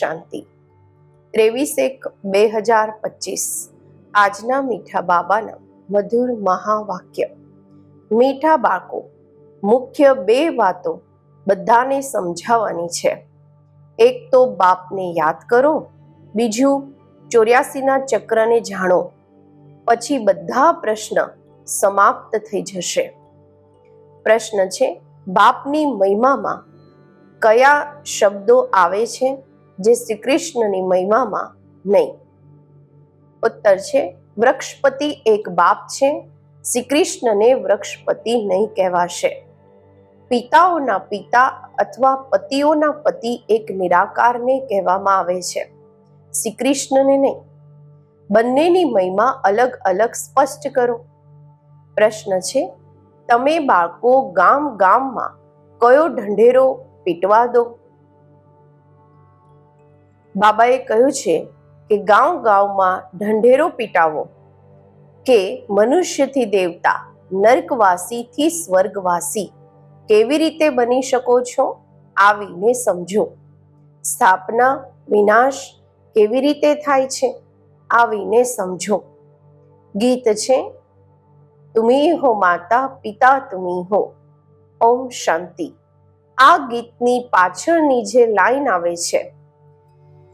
શાંતિ. ત્રેવીસ એક બે હજાર પચીસ. આજના મીઠા બાબાના મધુર મહાવાક્ય. મીઠા બાળકો, મુખ્ય બે વાતો બધાને સમજાવવાની છે. એક તો બાપને યાદ કરો, બીજું ચોર્યાસીના ચક્રને જાણો, પછી બધા પ્રશ્ન સમાપ્ત થઈ જશે. પ્રશ્ન છે, બાપની મહિમામાં કયા શબ્દો આવે છે? જે શ્રી કૃષ્ણની મહિમામાં નહીં. ઉત્તર છે, વૃક્ષપતિ એક બાપ છે શ્રી કૃષ્ણને વૃક્ષપતિ નહીં કહેવાશે. પિતાઓના પિતા અથવા પતિઓના પતિ એક નિરાકારને કહેવામાં આવે છે. શ્રી કૃષ્ણને નહીં. બંનેની મહિમા અલગ અલગ સ્પષ્ટ કરો. પ્રશ્ન છે, તમે બાળકો ગામ ગામમાં કયો ઢંઢેરો પીટવા દો? બાબાએ કહ્યું છે કે ગાંવ ગાંવમાં ઢંઢેરો પીટાવો, કે મનુષ્યથી દેવતા, નર્કવાસીથી સ્વર્ગવાસી, કેવી રીતે બની શકો છો? આવીને સમજો. સ્થાપના, વિનાશ કેવી રીતે થાય છે? આવીને સમજો. ગીત છે, તુમી હો માતા, પિતા તુમી હો. ઓમ શાંતિ. આ ગીતની પાછળની જે લાઈન આવે છે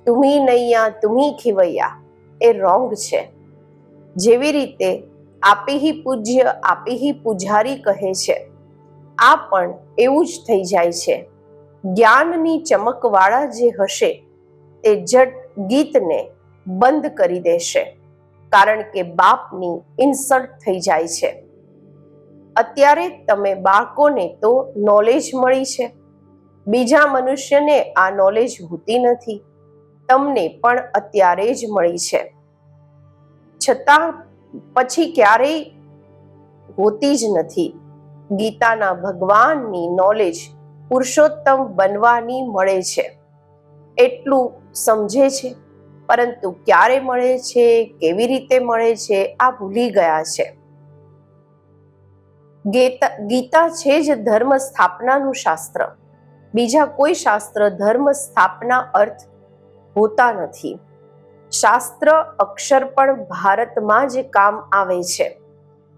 તુમી નૈયા, તુમી ખીવૈયા. એ રોંગ છે. જેવી રીતે આપીહી પૂજ્ય, આપીહી પૂજારી કહે છે, આ પણ એવું જ થઈ જાય છે. જ્ઞાનની ચમકવાળા જે હશે, તે જટ ગીતને બંધ કરી દેશે, કારણ કે બાપની ઇન્સલ્ટ થઈ જાય છે. અત્યારે તમે બાળકોને તો નોલેજ મળી છે. બીજા મનુષ્યને આ નોલેજ હોતી નથી. તમને પણ અત્યારે જ મળી છે. છતાં પછી ક્યારેય હોતી જ નથી. ગીતાના ભગવાનની નોલેજ પુરુષોત્તમ બનવાની મળે છે. એટલું સમજે છે. પરંતુ ક્યારે મળે છે, કેવી રીતે મળે છે, આ ભૂલી ગયા છે. ગીતા છે જ ધર્મ સ્થાપનાનું શાસ્ત્ર. બીજા કોઈ શાસ્ત્ર ધર્મ સ્થાપના અર્થ હોતા નથી. શાસ્ત્ર, અક્ષર પણ ભારતમાં જ કામ આવે છે.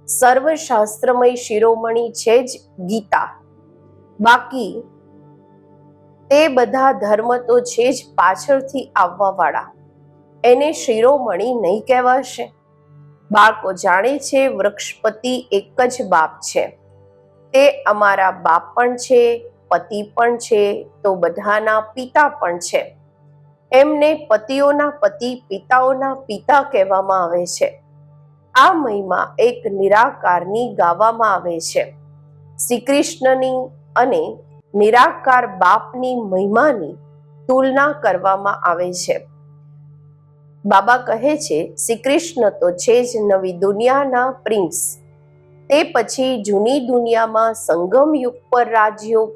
સર્વશાસ્ત્રમય શિરોમણી છે જ ગીતા. બાકી, તે બધા ધર્મ તો છે જ પાછળથી આવવાવાળા. એને શિરોમણી નહીં કહેવાશે. બાળકો જાણે છે વૃક્ષપતિ એક જ બાપ છે. તે અમારા બાપ પણ છે, પતિ પણ છે, તો બધાના પિતા પણ છે. એમને પતિઓના પતિ પિતાઓના પિતા કહેવામાં આવે છે. આ મહિમા એક નિરાકારની ગાવામાં આવે છે. શ્રી કૃષ્ણની અને નિરાકાર બાપની મહિમાની તુલના કરવામાં આવે છે. બાબા કહે છે શ્રી કૃષ્ણ તો છે જ નવી દુનિયાના પ્રિન્સ. તે પછી જૂની દુનિયામાં સંગમ યુગ પર રાજયોગ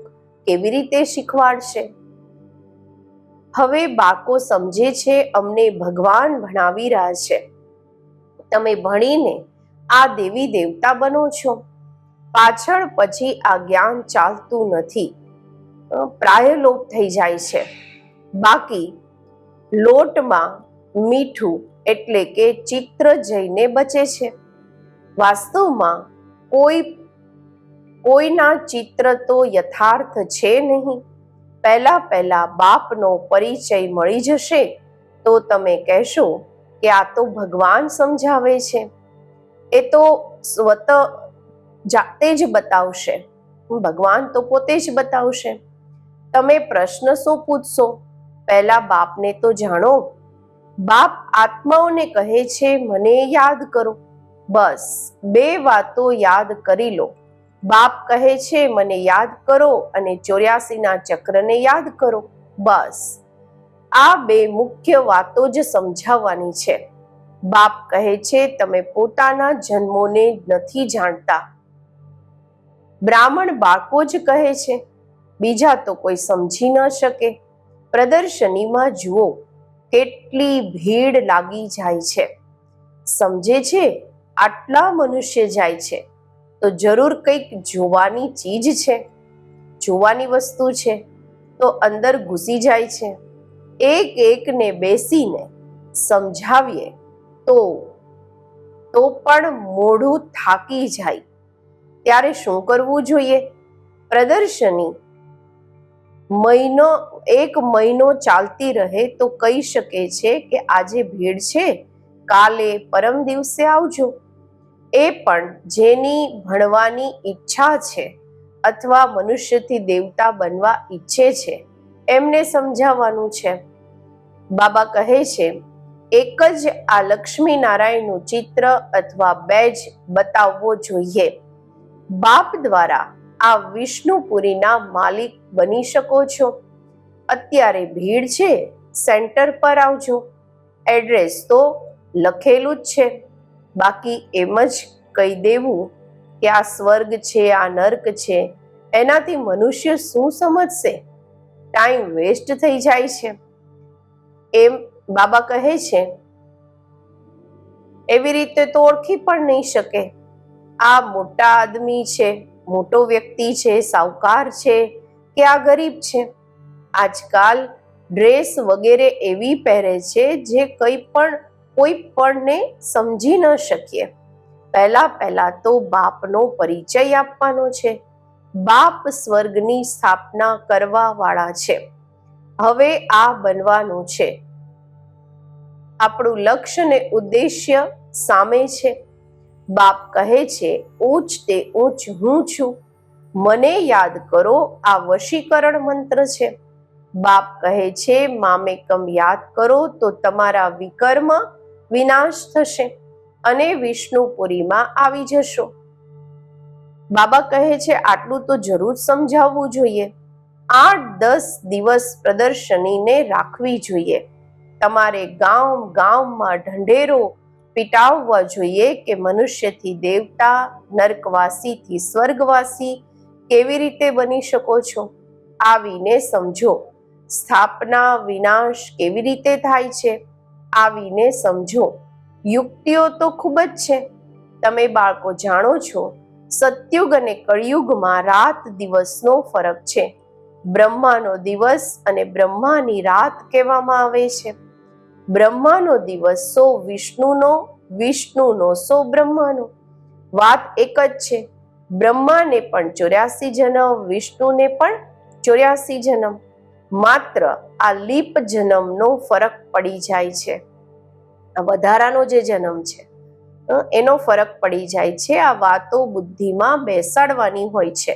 કેવી રીતે શીખવાડશે? હવે બાકો સમજે છે, અમને ભગવાન ભણાવી રહ્યા છે. તમે ભણીને આ દેવી દેવતા બનો છો. પાછળ પછી આ જ્ઞાન ચાલતું નથી. પ્રાયલોપ થઈ જાય છે. બાકી લોટમાં મીઠું એટલે કે ચિત્ર જઈને બચે છે. વાસ્તવમાં કોઈ, કોઈના ચિત્ર તો યથાર્થ છે નહીં. પહેલા પહેલા બાપનો પરિચય મળી જશે તો તમે કહેશો કે આ તો ભગવાન સમજાવે છે. એ તો સ્વત જાતે જ બતાવશે. ભગવાન તો પોતે જ બતાવશે. તમે પ્રશ્ન શું પૂછશો? પહેલા બાપને તો જાણો. બાપ આત્માઓને કહે છે, મને યાદ કરો. બસ, બે વાતો યાદ કરી લો. બાપ કહે છે, મને યાદ કરો અને ચોર્યાસીના ચક્રને યાદ કરો. બસ. આ બે મુખ્ય વાતો જ સમજાવવાની છે. બાપ કહે છે, તમે પોતાના જન્મોને નથી જાણતા. બ્રાહ્મણ બાળકો જ કહે છે, બીજા તો કોઈ સમજી ન શકે. પ્રદર્શનીમાં જુઓ, કેટલી ભીડ લાગી જાય છે. સમજે છે, આટલા મનુષ્ય જાય છે. તો જરૂર કંઈક જોવાની ચીજ છે, જોવાની વસ્તુ છે, તો અંદર ઘૂસી જાય છે. એક એકને બેસીને સમજાવીએ તો તો પણ મોઢું થાકી જાય. ત્યારે શું કરવું જોઈએ? પ્રદર્શની મહિનો, એક મહિનો ચાલતી રહે તો કહી શકે છે કે આજે ભીડ છે, કાલે પરમ દિવસે આવજો. એ પણ જેની ભણવાની ઈચ્છા છે અથવા મનુષ્યથી દેવતા બનવા ઈચ્છે છે, એમને સમજાવવાનું છે. બાબા કહે છે, એક જ આ લક્ષ્મી નારાયણનું ચિત્ર અથવા બેજ બતાવવો જોઈએ. બાપ દ્વારા આ વિષ્ણુપુરીના માલિક બની શકો છો. અત્યારે ભીડ છે, સેન્ટર પર આવજો. એડ્રેસ તો લખેલું જ છે. બાકી એમ જ કહી દેવું કે આ સ્વર્ગ છે, આ નર્ક છે, એનાથી મનુષ્ય શું સમજશે? ટાઈમ વેસ્ટ થઈ જાય છે. એમ બાબા કહે છે, એવી રીતે તો ઓળખી પણ નહીં શકે. આ મોટા આદમી છે, મોટો વ્યક્તિ છે, સાવકાર છે કે આ ગરીબ છે? આજકાલ ડ્રેસ વગેરે એવી પહેરે છે જે કંઈ પણ કોઈ પણને સમજી ન શકીએ. પહેલા પહેલા તો બાપનો પરિચય આપવાનો છે. બાપ સ્વર્ગની સ્થાપના કરવા વાળા છે. હવે આ બનવાનું છે. આપણું લક્ષ્ય ને ઉદ્દેશ્ય સામે છે. બાપ કહે છે, ઊંચ તે ઊંચ હું છું. મને યાદ કરો, આ વશીકરણ મંત્ર છે. બાપ કહે છે મામેકમ યાદ કરો, તો તમારા વિકર્મ વિનાશ થશે અને વિષ્ણુપુરીમાં આવી જશો. બાબા કહે છે, આટલું તો જરૂર સમજાવવું જોઈએ. આઠ દસ દિવસ પ્રદર્શનીને રાખવી જોઈએ. તમારે ગામ ગામમાં ઢંઢેરો પીટાવવા જોઈએ કે મનુષ્યથી દેવતા, નર્કવાસીથી સ્વર્ગવાસી કેવી રીતે બની શકો છો? આવીને સમજો, સ્થાપના વિનાશ કેવી રીતે થાય છે? આવીને સમજો. યુક્તિઓ તો ખૂબ જ છે. તમે બાળકો જાણો છો, સત્યુગ અને કળિયુગમાં રાત દિવસનો ફરક છે. બ્રહ્માનો દિવસ અને બ્રહ્માની રાત કહેવામાં આવે છે. બ્રહ્માનો દિવસ સો વિષ્ણુનો વિષ્ણુનો સો બ્રહ્માનો. વાત એક જ છે. બ્રહ્માને પણ ચોર્યાસી જન્મ, વિષ્ણુને પણ ચોર્યાસી જન્મ. માત્ર આ લીપ જન્મનો ફરક પડી જાય છે. આ વધારાનો જે જન્મ છે એનો ફરક પડી જાય છે. આ વાતો બુદ્ધિમાં બેસાડવાની હોય છે.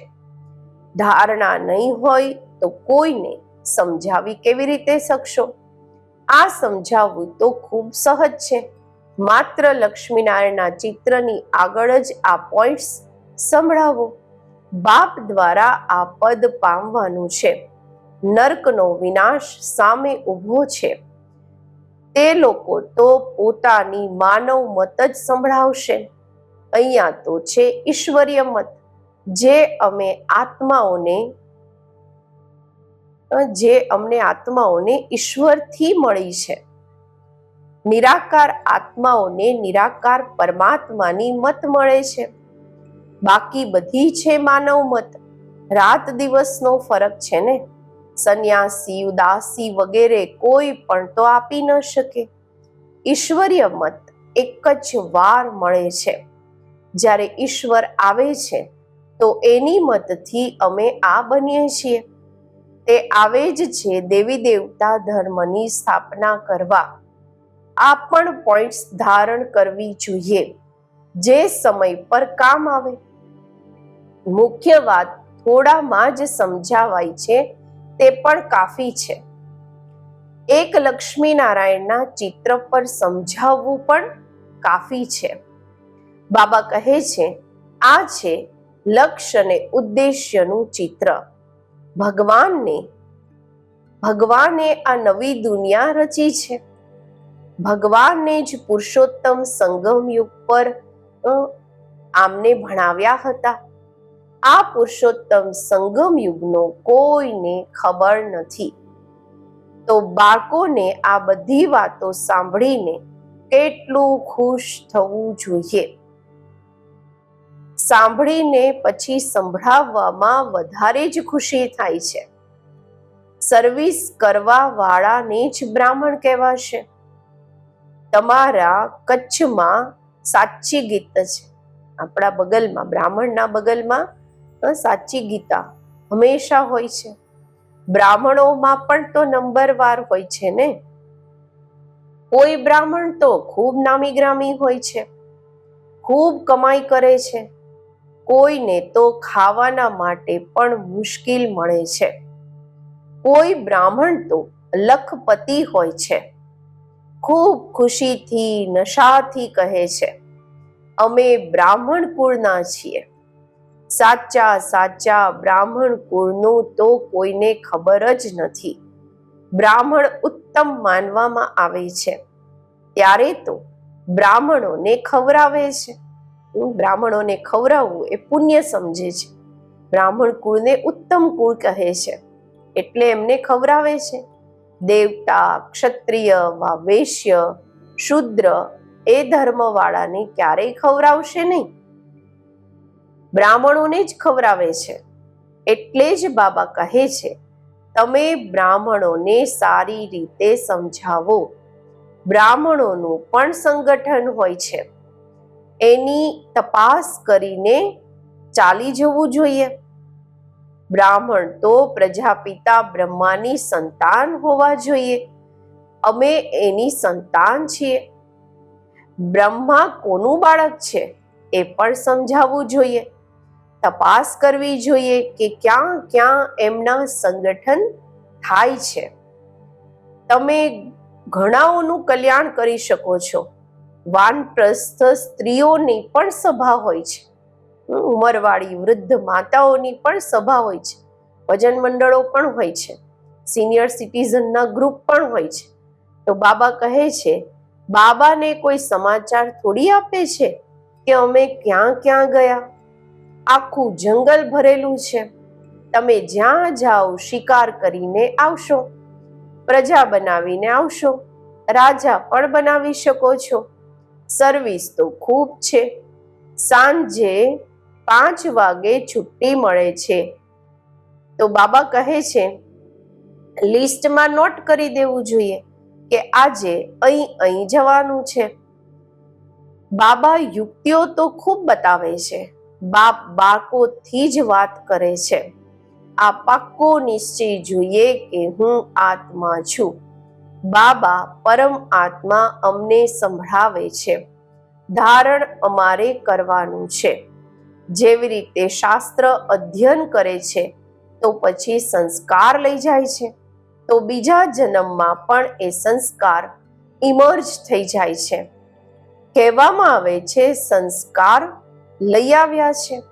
ધારણા નહીં હોય તો કોઈને સમજાવી કેવી રીતે શકશો? આ સમજાવવું તો ખૂબ સહજ છે. માત્ર લક્ષ્મીનારાયણના ચિત્રની આગળ જ આ પોઈન્ટ્સ સંભળાવો. બાપ દ્વારા આ પદ પામવાનું છે. નર્કનો વિનાશ સામે ઊભો છે. તે લોકો તો પોતાની માનવ મત જ સંભળાવશે. અહીંયા તો છે ઈશ્વરીય મત, જે અમે આત્માઓને, જે અમને આત્માઓને ઈશ્વરથી મળી છે. નિરાકાર આત્માઓને નિરાકાર પરમાત્માની મત મળે છે. બાકી બધી છે માનવ મત. રાત દિવસનો ફરક છે ને? સંન્યાસી, ઉદાસી વગેરે કોઈ પણ તો આપી ન શકે. ઈશ્વરીય મત એક જ વાર મળે છે. જ્યારે ઈશ્વર આવે છે, તો એની મતથી અમે આ બનીએ છીએ. તે આવે જ છે દેવી દેવતા ધર્મની સ્થાપના કરવા. આ પણ પોઈન્ટ્સ ધારણ કરવી જોઈએ. જે સમય પર કામ આવે. મુખ્ય વાત થોડામાં જ સમજાવાય છે તે પણ કાફી છે. એક લક્ષ્મી નારાયણના ચિત્ર પર સમજાવવું પણ કાફી છે. બાબા કહે છે, આ છે લક્ષ્ય અને ઉદ્દેશ્યનું ચિત્ર. ભગવાનને, ભગવાને આ નવી દુનિયા રચી છે. ભગવાનને જ પુરુષોત્તમ સંગમ યુગ પર આમને ભણાવ્યા હતા. આ પુરુષોત્તમ સંગમ યુગનો કોઈને ખબર નથી. તો બાળકોને આ બધી વાતો સાંભળીને કેટલું ખુશ થવું જોઈએ. સાંભળીને પછી સંભળાવવામાં વધારે જ ખુશી થાય છે. સર્વિસ કરવા વાળાને જ બ્રાહ્મણ કહેવાશે. તમારા કચ્છમાં સાચી ગીત છે. આપણા બગલમાં, બ્રાહ્મણના બગલમાં સાચી ગીતા હંમેશા હોય છે. બ્રાહ્મણોમાં પણ તો નંબરવાર હોય છે ને? કોઈ બ્રાહ્મણ તો ખૂબ નામી ગ્રામી હોય છે, ખૂબ કમાઈ કરે છે. કોઈને તો ખાવાના માટે પણ મુશ્કેલ મળે છે. કોઈ બ્રાહ્મણ તો લખપતિ હોય છે, ખૂબ ખુશીથી, નશાથી કહે છે, અમે બ્રાહ્મણ કુળના છીએ. સાચા સાચા બ્રાહ્મણ કુળનું તો કોઈને ખબર જ નથી. બ્રાહ્મણ ઉત્તમ માનવામાં આવે છે. ત્યારે તો બ્રાહ્મણોને ખવરાવે છે. બ્રાહ્મણોને ખવરાવવું એ પુણ્ય સમજે છે. બ્રાહ્મણ કુળને ઉત્તમ કુળ કહે છે. એટલે એમને ખવડાવે છે. દેવતા, ક્ષત્રિય વા વૈશ્ય શુદ્ર એ ધર્મવાળાને ક્યારેય ખવડાવશે નહીં. બ્રાહ્મણોને જ ખવડાવે છે. એટલે જ બાબા કહે છે, તમે બ્રાહ્મણોને સારી રીતે સમજાવો. બ્રાહ્મણોનું પણ સંગઠન હોય છે. એની તપાસ કરીને ચાલી જવું જોઈએ. બ્રાહ્મણ તો પ્રજાપિતા બ્રહ્માની સંતાન હોવા જોઈએ. અમે એની સંતાન છીએ. બ્રહ્મા કોનું બાળક છે, એ પણ સમજાવવું જોઈએ. તપાસ કરવી જોઈએ કે ક્યાં ક્યાં એમના સંગઠન થાય છે. તમે ઘણાઓનું કલ્યાણ કરી શકો છો. વાનપ્રસ્થ સ્ત્રીઓની પણ સભા હોય છે. ઉંમરવાળી વૃદ્ધ માતાઓની પણ સભા હોય છે. ભજન મંડળો પણ હોય છે. સિનિયર સિટીઝનના ગ્રુપ પણ હોય છે. તો બાબા કહે છે, બાબાને કોઈ સમાચાર થોડી આપે છે કે અમે ક્યાં ક્યાં ગયા? આખું જંગલ ભરેલું છે. તમે જ્યાં જાઓ શિકાર કરીને આવશો. પ્રજા બનાવીને આવશો. રાજા પણ બનાવી શકો છો. સર્વિસ તો ખૂબ છે. સાંજે પાંચ વાગે છુટ્ટી મળે છે. તો બાબા કહે છે, લિસ્ટમાં નોટ કરી દેવું જોઈએ કે આજે અહીં અહીં જવાનું છે. બાબા યુક્તિઓ તો ખૂબ બતાવે છે. બાપ બાળકોથી જ વાત કરે છે. આ પાક્કો નિશ્ચય જોઈએ કે હું આત્મા છું. બાબા પરમ આત્મા અમને સંભળાવે છે. ધારણ અમારે કરવાનું છે. જેવી રીતે શાસ્ત્ર અધ્યયન કરે છે, તો પછી સંસ્કાર લઈ જાય છે. તો બીજા જન્મમાં પણ એ સંસ્કાર ઇમર્જ થઈ જાય છે. કહેવામાં આવે છે, સંસ્કાર લઈ આવ્યા છે.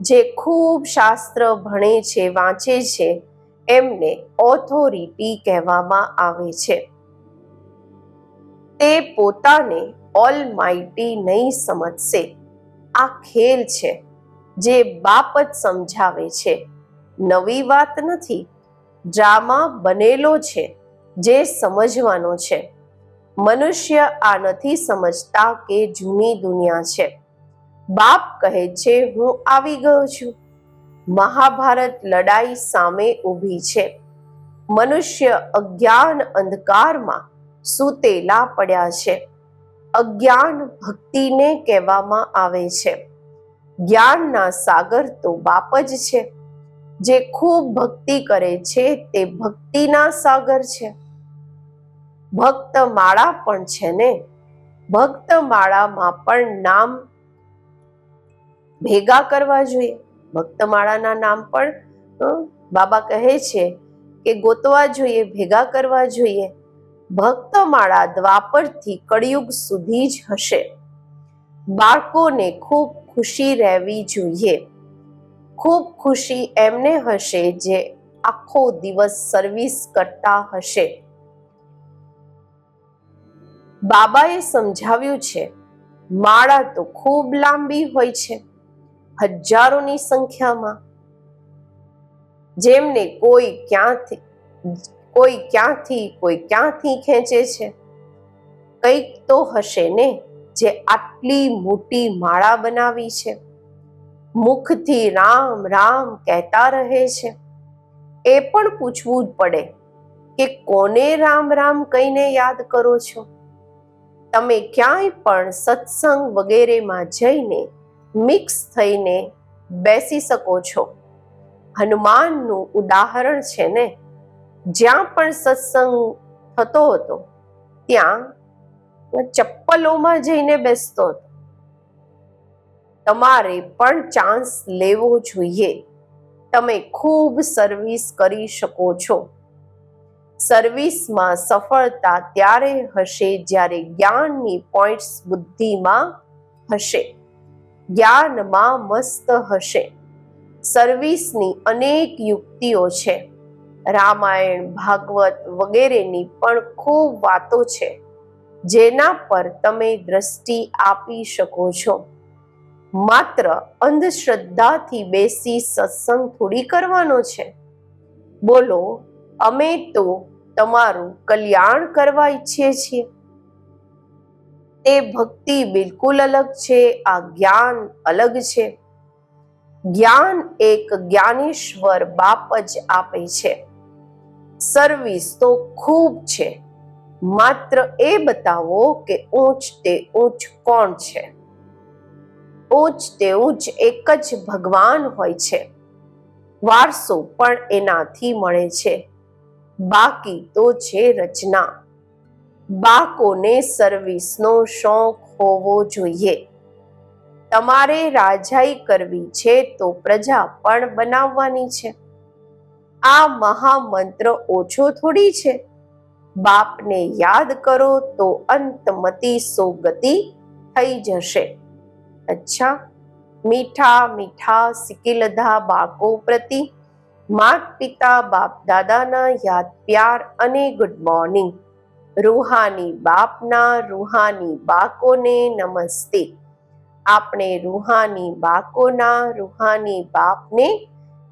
જે ખૂબ શાસ્ત્ર ભણે છે, વાંચે છે, એમને ઓથોરિટી કહેવામાં આવે છે. તે પોતાને ઓલ માઇટી નહીં સમજશે. આ ખેલ છે, જે બાપ જ સમજાવે છે. નવી વાત નથી, ડ્રામા બનેલો છે, જે સમજવાનો છે. મનુષ્ય આ નથી સમજતા કે જૂની દુનિયા છે. બાપ કહે છે, હું આવી ગયો છું. મહાભારત લડાઈ સામે ઊભી છે. મનુષ્ય અજ્ઞાન અંધકારમાં સૂતેલા પડ્યા છે. અજ્ઞાન ભક્તિને કહેવામાં આવે છે. જ્ઞાનના સાગર તો બાપ જ છે. જે ખૂબ ભક્તિ કરે છે, તે ભક્તિના સાગર છે. ભક્ત માળા પણ છે ને? ભક્ત માળામાં પણ નામ ભેગા કરવા જોઈએ. ભક્તમાળાના નામ પણ બાબા કહે છે કે ગોતવા જોઈએ, ભેગા કરવા જોઈએ. ભક્તમાળા દ્વાપરથી કળિયુગ સુધી જ હશે. બાળકોને ખૂબ ખુશી રહેવી જોઈએ. ખૂબ ખુશી એમને હશે જે આખો દિવસ સર્વિસ કરતા હશે. બાબાએ સમજાવ્યું છે, માળા તો ખૂબ લાંબી હોય છે. હજારોની સંખ્યામાં. જેમને કોઈ ક્યાંથી કોઈ ક્યાંથી કોઈ ક્યાંથી ખેંચે છે? કંઈક તો હશે ને, જે આટલી મોટી માળા બનાવી છે. મુખથી રામ રામ કહેતા રહે છે. એ પણ પૂછવું જ પડે કે કોને રામ રામ કહીને યાદ કરો છો? તમે ક્યાંય પણ સત્સંગ વગેરેમાં જઈને મિક્સ થઈને બેસી શકો છો. હનુમાનનું ઉદાહરણ છે ને, જ્યાં પણ સત્સંગ થતો હતો, ત્યાં ચપ્પલોમાં જઈને બેસતો હતો. તમારે પણ ચાન્સ લેવો જોઈએ. તમે ખૂબ સર્વિસ કરી શકો છો. સર્વિસમાં સફળતા ત્યારે હશે જ્યારે જ્ઞાનની પોઈન્ટ્સ બુદ્ધિમાં હશે. જ્ઞાનમાં મસ્ત હશે. સર્વિસની અનેક યુક્તિઓ છે. રામાયણ, ભાગવત વગેરેની પણ ખૂબ વાતો છે, જેના પર તમે દ્રષ્ટિ આપી શકો છો. માત્ર અંધશ્રદ્ધાથી બેસી સત્સંગ થોડી કરવાનો છે. બોલો, અમે તો તમારું કલ્યાણ કરવા ઈચ્છીએ છીએ. તે ભક્તિ બિલકુલ અલગ છે, આ જ્ઞાન અલગ છે. જ્ઞાન એક જ્ઞાનેશ્વર બાપ જ આપે છે. સર્વિસ તો ખૂબ છે. માત્ર એ બતાવો કે ઊંચ તે ઊંચ કોણ છે? ઊંચ તે ઊંચ એક જ ભગવાન હોય છે. વારસો પણ એનાથી મળે છે. બાકી તો છે રચના. બાકોને સર્વિસનો શોખ હોવો જોઈએ. તમારે રાજાઈ કરવી છે તો પ્રજા પણ બનાવવાની છે. આ મહામંત્ર ઓછો થોડી છે. બાપને યાદ કરો તો અંતમતી સોગતિ થઈ જશે. અચ્છા, મીઠા મીઠા સિકિલધા બાકો પ્રતિ. માત પિતા બાપ દાદાના યાદ પ્યાર અને ગુડ મોર્નિંગ રૂહાની બાપના રૂહાની બાકોને નમસ્તે. આપણે રૂહાની બાકોના રૂહાની બાપને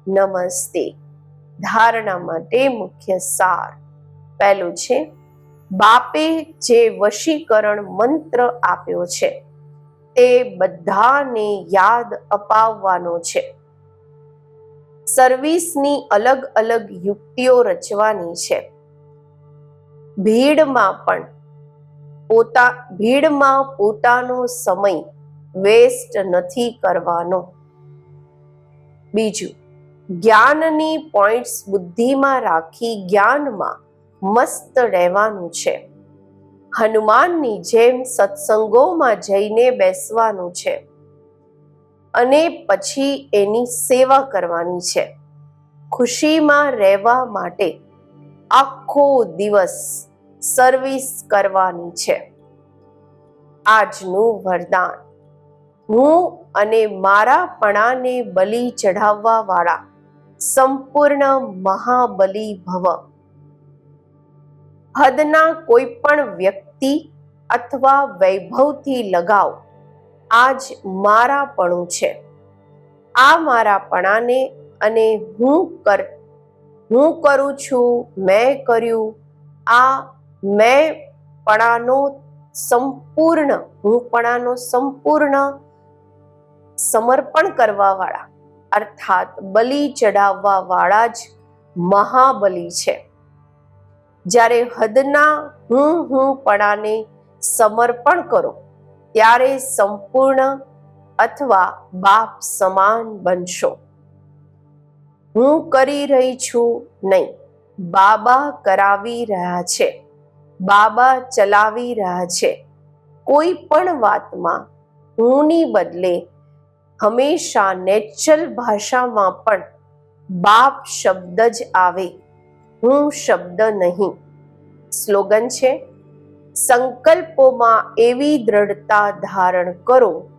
નમસ્તે. ધારણા માટે મુખ્ય સાર. પહેલું છે, બાપે જે વશીકરણ મંત્ર આપ્યો છે, તે બધાને યાદ અપાવવાનો છે. સર્વિસની અલગ અલગ યુક્તિઓ રચવાની છે. ભીડમાં પણ પોતા, ભીડમાં પોતાનો સમય વેસ્ટ નથી કરવાનો. બીજું, જ્ઞાનની પોઈન્ટ્સ બુદ્ધિમાં રાખી જ્ઞાનમાં મસ્ત રહેવાનું છે. હનુમાનની જેમ સત્સંગોમાં જઈને બેસવાનું છે અને પછી એની સેવા કરવાની છે. ખુશીમાં રહેવા માટે આખો દિવસ સર્વિસ કરવાની છે. આજનું વરદાન. હું અને મારાપણાને બલિ ચઢાવવા વાળા સંપૂર્ણ મહાબલી ભવ. હદના કોઈ પણ વ્યક્તિ અથવા વૈભવથી લગાવ આજ મારાપણું છે. આ મારાપણાને અને હું કર હું કરું છું, મેં કર્યું. આ મેં પણાનો સંપૂર્ણ હું પણાનો સંપૂર્ણ સમર્પણ કરવાવાળા, અર્થાત બલિ ચડાવવા વાળા જ મહાબલી છે. જ્યારે હદના હું હું પણાને સમર્પણ કરો, ત્યારે સંપૂર્ણ અથવા બાપ સમાન બનશો. હું કરી રહી છું નહીં. બાબા કરાવી રહ્યા છે. બાબા ચલાવી રહ્યા છે. કોઈ પણ વાતમાં હુંની બદલે હંમેશા નેચરલ ભાષામાં પણ બાપ શબ્દ જ આવે. હું શબ્દ નહીં. સ્લોગન છે, સંકલ્પોમાં એવી દ્રઢતા ધારણ કરો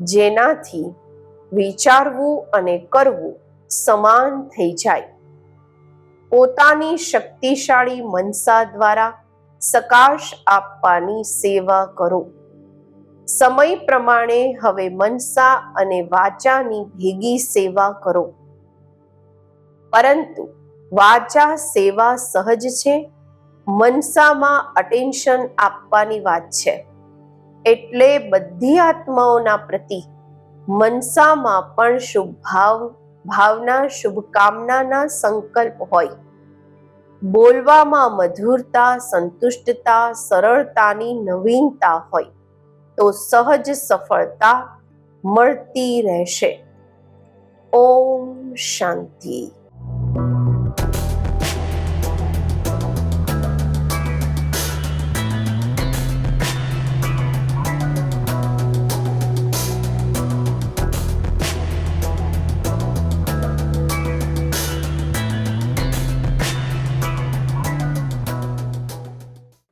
જેનાથી વિચારવું અને કરવું સમાન થઈ જાય. પોતાની શક્તિશાળી મનસા દ્વારા સકાશ આપવાની સેવા કરો. સમય પ્રમાણે હવે મનસા અને વાચાની ભેગી સેવા કરો. પરંતુ વાચા સેવા સહજ છે, મનસામાં અટેન્શન આપવાની વાત છે. એટલે બધી આત્માઓના પ્રતિ મનસામાં પણ શુભ ભાવ ભાવના, શુભકામનાના સંકલ્પ હોય. બોલવામાં મધુરતા, સંતુષ્ટતા, સરળતાની નવીનતા હોય તો સહજ સફળતા મળતી રહેશે. ઓમ શાંતિ.